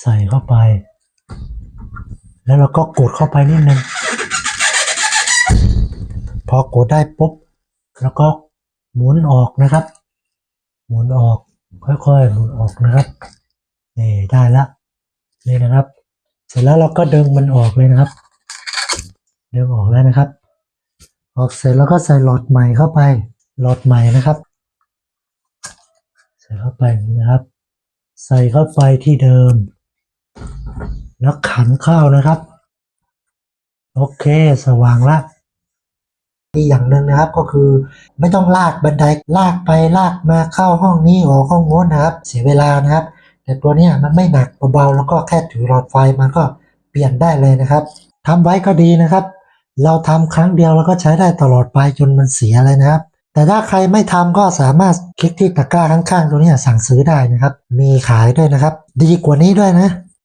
ใส่เข้าไป แล้วเราก็กดเข้าไปนิดนึงพอกดได้ปุ๊บ แล้วก็หมุนออกนะครับ หมุนออกค่อยๆหมุนออกนะครับนี่ได้ละนี่นะครับ เสร็จแล้วเราก็ดึงมันออกเลยนะครับดึงออกแล้วนะครับ ออกเสร็จแล้วก็ใส่หลอดใหม่เข้าไป หลอดใหม่นะครับ ใส่เข้าไปนะครับ ใส่เข้าไปที่เดิม แล้วขันเข้านะครับ โอเคสว่างละอีกอย่างหนึ่งนะครับก็คือไม่ต้องลากบันไดลากไปลากมาเข้าห้องนี้ออกห้องโน้นนะครับ เสียเวลานะครับ แต่ตัวนี้มันไม่หนักเบาๆแล้วก็แค่ถือหลอดไฟมันก็เปลี่ยนได้เลยนะครับทำไว้ก็ดีนะครับ เราทำครั้งเดียวแล้วก็ใช้ได้ตลอดไปจนมันเสียเลยนะครับ แต่ถ้าใครไม่ทำก็สามารถคลิกที่ตะกร้าข้างๆ ตัวนี้สั่งซื้อได้นะครับ มีขายด้วยนะครับ ดีกว่านี้ด้วยนะ